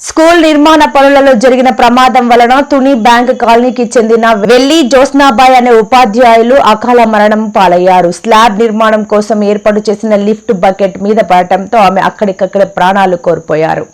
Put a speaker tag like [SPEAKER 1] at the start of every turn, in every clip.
[SPEAKER 1] School నిర్మాణ పనులలో జరిగిన ప్రమాదం వలన తుని బ్యాంక్ కాలనీకి చెందిన వెల్లి జోస్నాబాయ్ అనే ఉపాధ్యాయులు అకాల మరణం పాలయ్యారు. స్లాబ్ నిర్మాణం కోసం ఏర్పాటు చేసిన లిఫ్ట్ బకెట్ మీద పడటంతో ఆమె అక్కడికక్కడే ప్రాణాలు కోల్పోయారు.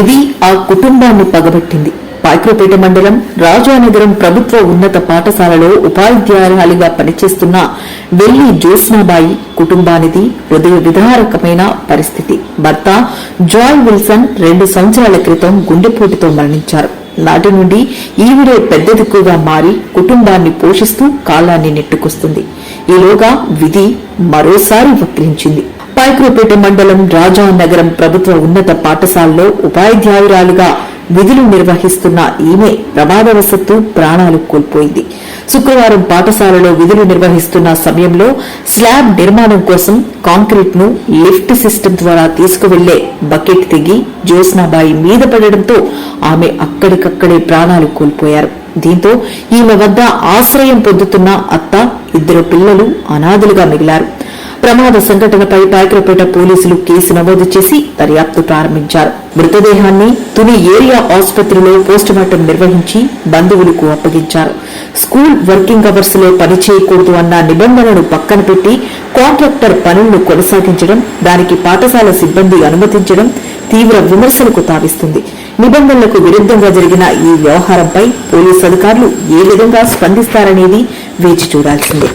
[SPEAKER 2] ఇది ఆ కుటుంబాన్ని పగబట్టింది. పాయక్రోపేట మండలం రాజానగరం ప్రభుత్వ ఉన్నత పాఠశాలలో ఉపాధ్యాయురాలిగా పనిచేస్తున్న వెల్లి జ్యోత్స్నాబాయి కుటుంబానిది హృదయ విధారకమైన పరిస్థితి. భర్త జాయ్ విల్సన్ రెండు సంవత్సరాల క్రితం గుండెపోటుతో మరణించారు. నాటి నుండి ఈవిడే పెద్ద దిక్కుగా మారి కుటుంబాన్ని పోషిస్తూ కాలాన్ని నెట్టుకొస్తుంది. ఈలోగా విధి మరోసారి వక్రించింది. పైక్రోపేట మండలం రాజానగరం ప్రభుత్వ ఉన్నత పాఠశాలలో ఉపాధ్యాయురాలుగా విధులు నిర్వహిస్తున్న ఈమె ప్రమాదవశత్తు ప్రాణాలు కోల్పోయింది. శుక్రవారం పాఠశాలలో విధులు నిర్వహిస్తున్న సమయంలో స్లాబ్ నిర్మాణం కోసం కాంక్రీట్ను లిఫ్ట్ సిస్టమ్ ద్వారా తీసుకువెళ్ళే బకెట్ తెగి జ్యోత్స్నాబాయి మీద పడడంతో ఆమె అక్కడికక్కడే ప్రాణాలు కోల్పోయారు. దీంతో ఈమె వద్ద ఆశ్రయం పొందుతున్న అత్త ఇద్దరు పిల్లలు అనాథులుగా మిగిలారు. ప్రమాద సంఘటనపై పాయకరపేట పోలీసులు కేసు నమోదు చేసి దర్యాప్తు ప్రారంభించారు. మృతదేహాన్ని తుని ఏరియా ఆసుపత్రిలో పోస్టుమార్టం నిర్వహించి బంధువులకు అప్పగించారు. స్కూల్ వర్కింగ్ అవర్స్లో పనిచేయకూడదు అన్న నిబంధనను పక్కన పెట్టి కాంట్రాక్టర్ పనులను కొనసాగించడం దానికి పాఠశాల సిబ్బంది అనుమతించడం తీవ్ర విమర్శలకు తావిస్తుంది. నిబంధనలకు విరుద్ధంగా జరిగిన ఈ వ్యవహారంపై పోలీసు అధికారులు ఏ విధంగా స్పందిస్తారనేది వేచి చూడాల్సిందే.